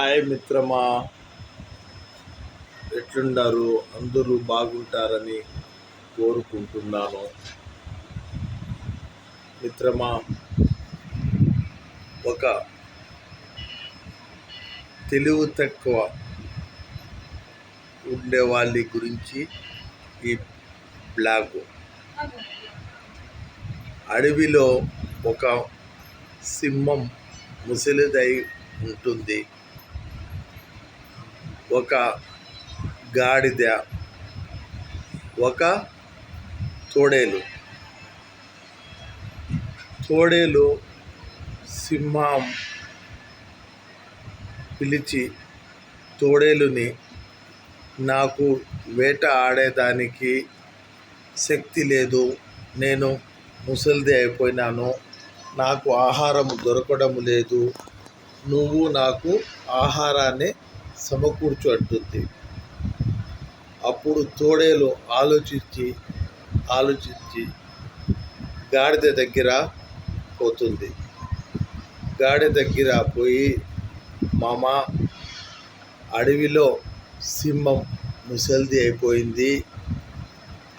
Hi మిత్రమా. ఎట్లున్నారు అందరూ బాగుంటారని కోరుకుంటున్నాను. మిత్రమా ఒక తెలివి తక్కువ ఉండే వాళ్ళ గురించి ఈ బ్లాగ్. అడవిలో ఒక సింహం ముసలిదై ఉంటుంది. ఒక గాడిద ఒక తోడేలు. తోడేలు సింహం పిలిచి తోడేలుని నాకు వేట ఆడేదానికి శక్తి లేదు. నేను ముసలిది అయిపోయినాను. నాకు ఆహారం దొరకడం లేదు. నువ్వు నాకు ఆహారాన్ని సమకూర్చు అంటుంది. అప్పుడు తోడేలు ఆలోచించి ఆలోచించి గాడిద దగ్గర పోతుంది. గాడిద దగ్గర పోయి మామ అడవిలో సింహం ముసల్ది అయిపోయింది.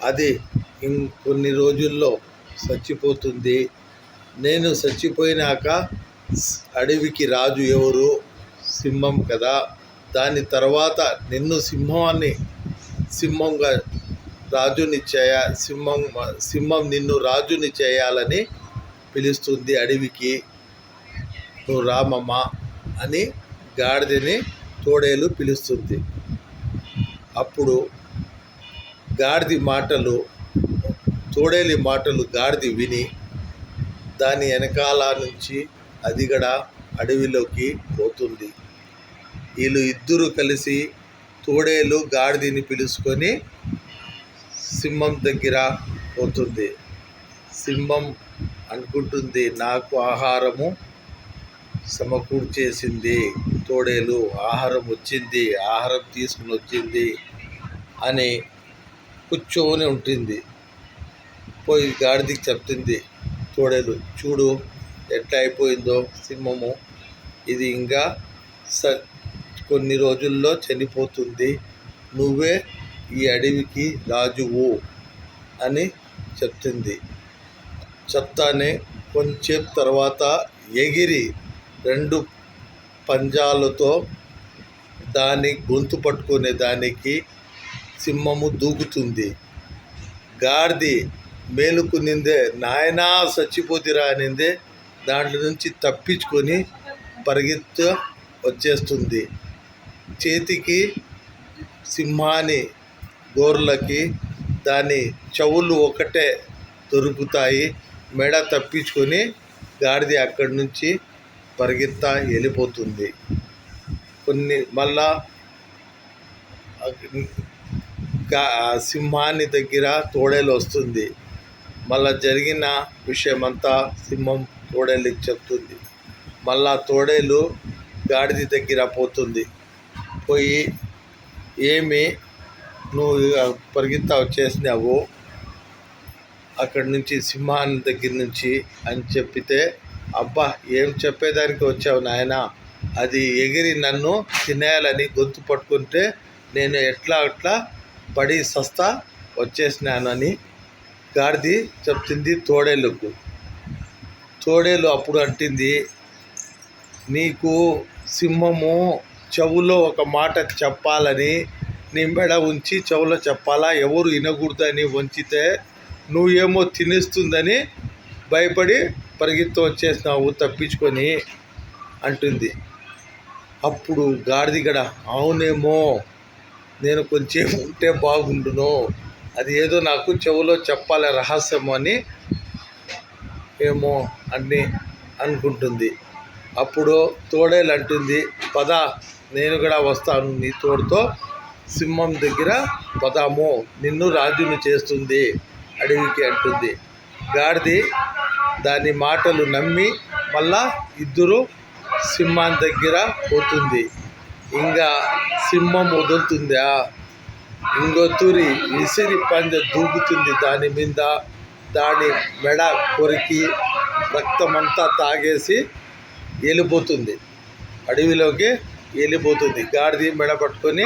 అది ఇంకొన్ని రోజుల్లో చచ్చిపోతుంది. నేను చచ్చిపోయినాక అడవికి రాజు ఎవరు? సింహం కదా. దాని తర్వాత నిన్ను సింహాన్ని సింహంగా రాజుని చేయ సింహం సింహం నిన్ను రాజుని చేయాలని పిలుస్తుంది అడవికి. నువ్వు రామమ్మ అని గాడిదని తోడేలు పిలుస్తుంది. అప్పుడు గాడిది మాటలు తోడేలి మాటలు గాడిది విని దాని వెనకాల నుంచి అదిగడ అడవిలోకి పోతుంది. వీళ్ళు ఇద్దరు కలిసి తోడేలు గాడిదని పిలుచుకొని సింహం దగ్గర పోతుంది. సింహం అనుకుంటుంది నాకు ఆహారము సమకూర్చేసింది తోడేలు ఆహారం వచ్చింది ఆహారం తీసుకుని వచ్చింది అని కూర్చొని ఉంటుంది. పోయి గాడిదికి చెప్తుంది తోడేలు చూడు ఎట్లా అయిపోయిందో సింహము. ఇది ఇంకా స కొన్ని రోజుల్లో చనిపోతుంది. నువ్వే ఈ అడవికి రాజువు అని చెప్తుంది. చెప్తానే కొంచెం తర్వాత ఎగిరి రెండు పంజాలతో దాని గొంతు పట్టుకునే దానికి సింహము దూకుతుంది. గాడిది మేలుకునిందే నాయనా చచ్చిపోతిరా అనిందే దాంట్లో నుంచి తప్పించుకొని పరిగెత్తు వచ్చేస్తుంది. చేతికి సింహాని గోర్లకి దాని చెవులు ఒకటే దొరుకుతాయి. మెడ తప్పించుకొని గాడిద అక్కడి నుంచి పరిగెత్తా వెళ్ళిపోతుంది. కొన్ని మళ్ళా సింహాన్ని దగ్గర తోడేలు వస్తుంది. మళ్ళా జరిగిన విషయమంతా సింహం తోడేలుకి చెప్తుంది. మళ్ళా తోడేలు గాడిద దగ్గర పోతుంది. పోయి ఏమి నువ్వు ఇక పరిగెత్తా వచ్చేసినావు అక్కడి నుంచి సింహాన్ని దగ్గర నుంచి అని చెప్పితే అబ్బా ఏం చెప్పేదానికి వచ్చావు నాయన? అది ఎగిరి నన్ను తినేయాలని గొంతు పట్టుకుంటే నేను ఎట్లా అట్లా పడి సస్తా వచ్చేసినానని గాడిది చెప్తుంది తోడేలుకు తోడేలు అప్పుడు అంటుంది నీకు సింహము చెవులో ఒక మాట చెప్పాలని నీ మెడ ఉంచి చెవులో చెప్పాలా? ఎవరు వినకూడదని వంచితే నువ్వేమో తినేస్తుందని భయపడి పరిగెత్తు వచ్చేసినావు తప్పించుకొని అంటుంది. అప్పుడు గాడిదిగడ అవునేమో నేను కొంచెం ఉంటే బాగుండును అది ఏదో నాకు చెవులో చెప్పాలి రహస్యము అని ఏమో అని అనుకుంటుంది. అప్పుడు తోడేలు అంటుంది పద నేను కూడా వస్తాను నీ తోడుతో. సింహం దగ్గర పదాము నిన్ను రాజును చేస్తుంది అడవికి అంటుంది. గాడిది దాని మాటలు నమ్మి మళ్ళా ఇద్దరు సింహం దగ్గర పోతుంది. ఇంకా సింహం వదులుతుందా? ఇంకొత్తురి విసిరి పంజ దూకుతుంది దాని మీద. దాని మెడ కొరికి రక్తమంతా తాగేసి వెళ్ళిపోతుంది అడవిలోకి వెళ్ళిపోతుంది గాడిది మెడ పట్టుకొని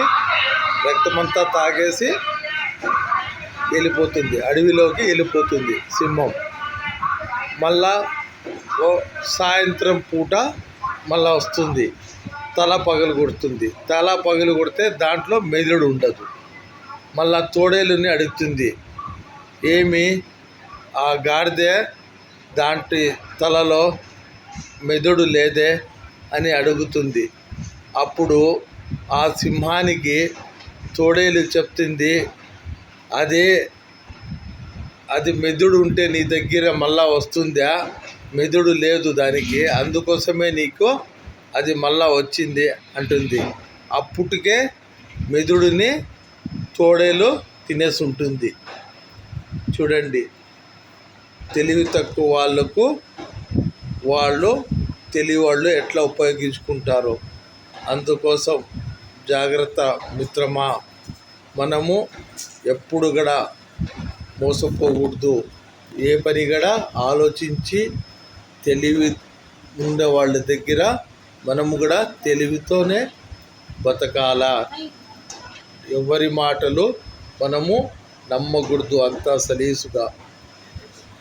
రక్తమంతా తాగేసి వెళ్ళిపోతుంది అడవిలోకి వెళ్ళిపోతుంది సింహం. మళ్ళా ఓ సాయంత్రం పూట మళ్ళా వస్తుంది. తల పగలు కొడుతుంది. తల పగలు కొడితే దాంట్లో మెదడు ఉండదు. మళ్ళా తోడేలుని అడుగుతుంది. ఏమి? ఆ గాడిద దాంట్లో తలలో మెదడు లేదే అని అడుగుతుంది. అప్పుడు ఆ సింహానికి తోడేలు చెప్తుంది అదే అది మెదుడు ఉంటే నీ దగ్గర మళ్ళా వస్తుందా? మెదుడు లేదు దానికి అందుకోసమే నీకు అది మళ్ళా వచ్చింది అంటుంది. అప్పటికే మెదుడిని తోడేలు తినేసి ఉంటుంది. చూడండి తెలివి తక్కువ వాళ్ళకు వాళ్ళు తెలియవాళ్ళు ఎట్లా ఉపయోగించుకుంటారో? అందుకోసం జాగ్రత్త మిత్రమా మనము ఎప్పుడు కూడా మోసపోకూడదు. ఏ పని కూడా ఆలోచించి తెలివి ఉండే వాళ్ళ దగ్గర మనము కూడా తెలివితోనే బతకాల. ఎవరి మాటలు మనము నమ్మకూడదు అంతా సలీసుగా.